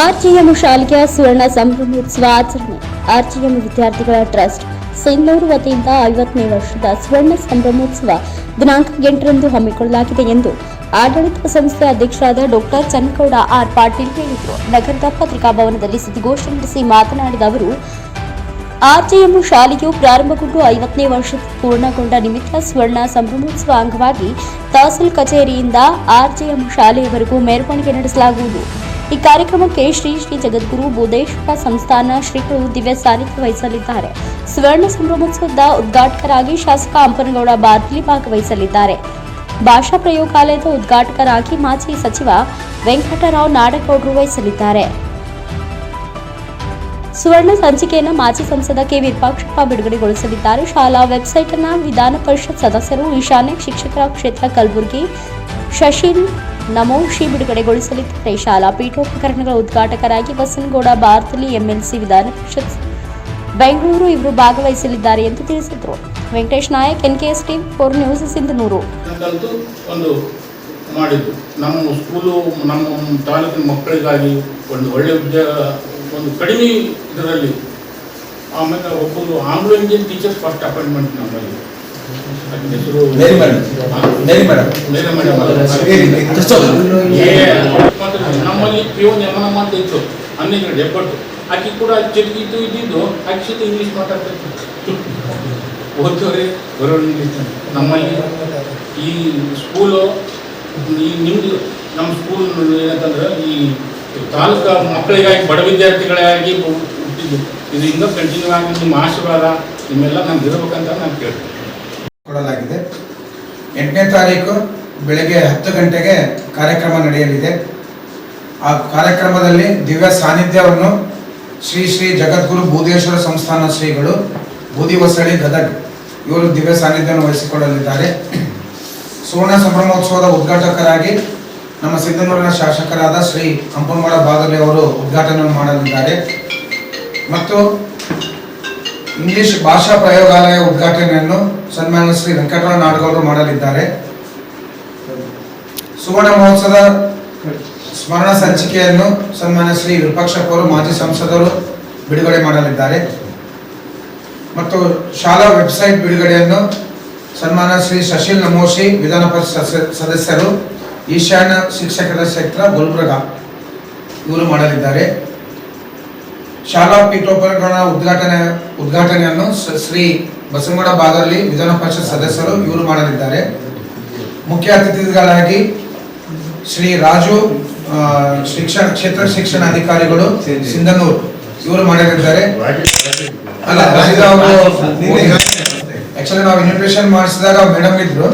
ಆರ್ಜಿಎಂ ಶಾಲೆಯ ಸುವರ್ಣ ಸಂಭ್ರಮೋತ್ಸವ ಆಚರಣೆ. ಆರ್ಜಿಎಂ ವಿದ್ಯಾರ್ಥಿಗಳ ಟ್ರಸ್ಟ್ ಸಿಂಧೂರು ವತಿಯಿಂದ ಐವತ್ತನೇ ವರ್ಷದ ಸುವರ್ಣ ಸಂಭ್ರಮೋತ್ಸವ ದಿನಾಂಕ ಎಂಟರಂದು ಹಮ್ಮಿಕೊಳ್ಳಲಾಗಿದೆ ಎಂದು ಆಡಳಿತ ಸಂಸ್ಥೆ ಅಧ್ಯಕ್ಷರಾದ ಡಾಕ್ಟರ್ ಚನ್ನಗೌಡ ಆರ್ ಪಾಟೀಲ್ ಹೇಳಿದರು. ನಗರದ ಪತ್ರಿಕಾ ಭವನದಲ್ಲಿ ಸುದ್ದಿಗೋಷ್ಠಿ ನಡೆಸಿ ಮಾತನಾಡಿದ ಅವರು ಆರ್ಜಿಎಂ ಶಾಲೆಯು ಪ್ರಾರಂಭಗೊಂಡು ಐವತ್ತನೇ ವರ್ಷ ಪೂರ್ಣಗೊಂಡ ನಿಮಿತ್ತ ಸ್ವರ್ಣ ಸಂಭ್ರಮೋತ್ಸವ ಅಂಗವಾಗಿ ತಹಸೀಲ್ ಕಚೇರಿಯಿಂದ ಆರ್ಜಿಎಂ ಶಾಲೆಯವರೆಗೂ ಮೆರವಣಿಗೆ ನಡೆಸಲಾಗುವುದು. ಈ ಕಾರ್ಯಕ್ರಮಕ್ಕೆ ಶ್ರೀ ಶ್ರೀ ಜಗದ್ಗುರು ಬೋಧೇಶ್ವರ ಸಂಸ್ಥಾನ ಶ್ರೀಗಳು ದಿವ್ಯ ಸಾನ್ನಿಧ್ಯ ವಹಿಸಲಿದ್ದಾರೆ. ಸುವರ್ಣ ಸಂಭ್ರಮೋತ್ಸವದ ಉದ್ಘಾಟಕರಾಗಿ ಶಾಸಕ ಅಂಪನಗೌಡ ಬಾರ್ಲಿ ಭಾಗವಹಿಸಲಿದ್ದಾರೆ. ಭಾಷಾ ಪ್ರಯೋಗಾಲಯದ ಉದ್ಘಾಟಕರಾಗಿ ಮಾಜಿ ಸಚಿವ ವೆಂಕಟರಾವ್ ನಾಡಗೌಡರು ವಹಿಸಲಿದ್ದಾರೆ. ಸುವರ್ಣ ಸಂಚಿಕೆಯನ್ನು ಮಾಜಿ ಸಂಸದ ಕೆ ವಿರೂಪಾಕ್ಷಪ್ಪ ಬಿಡುಗಡೆಗೊಳಿಸಲಿದ್ದಾರೆ. ಶಾಲಾ ವೆಬ್ಸೈಟ್ ಅನ್ನು ವಿಧಾನ ಪರಿಷತ್ ಸದಸ್ಯರು ಈಶಾನ್ಯ ಶಿಕ್ಷಕರ ಕ್ಷೇತ್ರ ಕಲಬುರಗಿ ಶಶಿನ್ ನಮೋಶಿ ಬಿಡುಗಡೆಗೊಳಿಸಲಿದ್ದಾರೆ ಶಾಲಾ ಪೀಠೋಪಕರಣಗಳ ಉದ್ಘಾಟಕರಾಗಿ ಬಸನಗೌಡ ಭಾರತಲಿ ಎಂಎಲ್ಸಿ ವಿಧಾನ ಪರಿಷತ್ ಬೆಂಗಳೂರು ಇವರು ಭಾಗವಹಿಸಲಿದ್ದಾರೆ ಎಂದು ತಿಳಿಸಿದರು. Venkatesh Nayak N K S T four news Sindhanur. ಒಂದು ಮಾಡಿದ್ದು. ನಮ್ಮ ಸ್ಕೂಲು, ನಮ್ಮ ತಾಲೂಕಿನ ಮಕ್ಕಳಿಗಾಗಿ ಒಂದು ಒಳ್ಳೆಯ ವಿದ್ಯಾ, ಒಂದು ಕಡಿಮೆ ಇದರಲ್ಲಿ. ಆಮೇಲೆ ಒಬ್ಬರು Anglo Indian teacher first appointment ನಮ್ಮಲ್ಲಿ. Mary madam. Mary madam. ನಮ್ಮಲ್ಲಿ ಪಿಯೋನ್ ಯಮನಮ್ಮ ಅಂತ ಇತ್ತು. ಹನ್ನೆರಡು ಹೆಬ್ಬಟ್ಟು ಆಕೆ ಕೂಡ ಇದು ಇದ್ದಿದ್ದು ಸಹಿತ ಇಂಗ್ಲೀಷ್ ಮಾತಾಡ್ತಿತ್ತು. ಓದ್ತವ್ರೆ ಬರೋರು ನಮ್ಮಲ್ಲಿ ಈ ಸ್ಕೂಲು ಈ ನಿಮ್ಮದು ನಮ್ಮ ಸ್ಕೂಲ್ ಏನಂತಂದ್ರೆ ಈ ತಾಲೂಕು ಮಕ್ಕಳಿಗಾಗಿ ಬಡ ವಿದ್ಯಾರ್ಥಿಗಳಾಗಿ ಹುಟ್ಟಿದ್ದು. ಇದು ಇನ್ನೂ ಕಂಟಿನ್ಯೂ ಆಗಿ ನಿಮ್ಮ ಆಶೀರ್ವಾದ ನಿಮ್ಮೆಲ್ಲ ನಮ್ಗೆ ಇರ್ಬೇಕಂತ ನಾನು ಕೇಳ್ತೀನಿ. ಕೊಡಲಾಗಿದೆ. ಎಂಟನೇ ತಾರೀಕು ಬೆಳಗ್ಗೆ ಹತ್ತು ಗಂಟೆಗೆ ಕಾರ್ಯಕ್ರಮ ನಡೆಯಲಿದೆ. ಆ ಕಾರ್ಯಕ್ರಮದಲ್ಲಿ ದಿವ್ಯ ಸಾನ್ನಿಧ್ಯವನ್ನು ಶ್ರೀ ಶ್ರೀ ಜಗದ್ಗುರು ಬೂದೇಶ್ವರ ಸಂಸ್ಥಾನ ಶ್ರೀಗಳು ಬೂದಿ ಹೊಸಳಿ ಗದಗ್ ಇವರು ದಿವ್ಯ ಸಾನ್ನಿಧ್ಯವನ್ನು ವಹಿಸಿಕೊಳ್ಳಲಿದ್ದಾರೆ. ಸುವರ್ಣ ಸಂಭ್ರಮೋತ್ಸವದ ಉದ್ಘಾಟಕರಾಗಿ ನಮ್ಮ ಸಿಂಧನೂರಿನ ಶಾಸಕರಾದ ಶ್ರೀ ಹಂಪನವಾಡ ಬಾದಲಿ ಅವರು ಉದ್ಘಾಟನೆ ಮಾಡಲಿದ್ದಾರೆ. ಮತ್ತು ಇಂಗ್ಲಿಷ್ ಭಾಷಾ ಪ್ರಯೋಗಾಲಯ ಉದ್ಘಾಟನೆಯನ್ನು ಸನ್ಮಾನ್ಯ ಶ್ರೀ ವೆಂಕಟರಾವ್ ನಾಡಗೌಡರು ಮಾಡಲಿದ್ದಾರೆ. ಸುವರ್ಣ ಮಹೋತ್ಸವದ ಸ್ಮರಣ ಸಂಚಿಕೆಯನ್ನು ಸನ್ಮಾನ್ಯ ಶ್ರೀ ವಿಪಕ್ಷಪ್ಪ ಅವರು ಮಾಜಿ ಸಂಸದರು ಬಿಡುಗಡೆ ಮಾಡಲಿದ್ದಾರೆ. ಮತ್ತು ಶಾಲಾ ವೆಬ್ಸೈಟ್ ಬಿಡುಗಡೆಯನ್ನು ಸನ್ಮಾನ ಶ್ರೀ ಶಶಿಲ್ ನಮೋಶಿ, ವಿಧಾನ ಪರಿಷತ್ ಸದಸ್ಯ- ಸದಸ್ಯರು, ಈಶಾನ್ಯ ಶಿಕ್ಷಕರ ಕ್ಷೇತ್ರ, ಗುಲ್ಬರ್ಗ ಇವರು ಮಾಡಲಿದ್ದಾರೆ. ಶಾಲಾ ಪೀಠೋಪಕರಣ ಉದ್ಘಾಟನೆ ಉದ್ಘಾಟನೆಯನ್ನು ಶ್ರೀ ಬಸವಗೌಡ ಬಾಗರ್ಲಿ ವಿಧಾನ ಪರಿಷತ್ ಸದಸ್ಯರು ಇವರು ಮಾಡಲಿದ್ದಾರೆ. ಮುಖ್ಯ ಅತಿಥಿಗಳಾಗಿ ಶ್ರೀ ರಾಜು ಶಿಕ್ಷಣ ಕ್ಷೇತ್ರ ಶಿಕ್ಷಣ ಅಧಿಕಾರಿಗಳು ಸಿಂಧನೂರು ಇವರು ಮಾಡಲಿದ್ದಾರೆ ಅಲ್ಲ ಅವರು ಆಕ್ಚುಲಿ ನಾವು ಇನ್ವಿಟೇಷನ್ ಮಾಡಿಸಿದಾಗ ಮೇಡಮ್ ಇದ್ರು.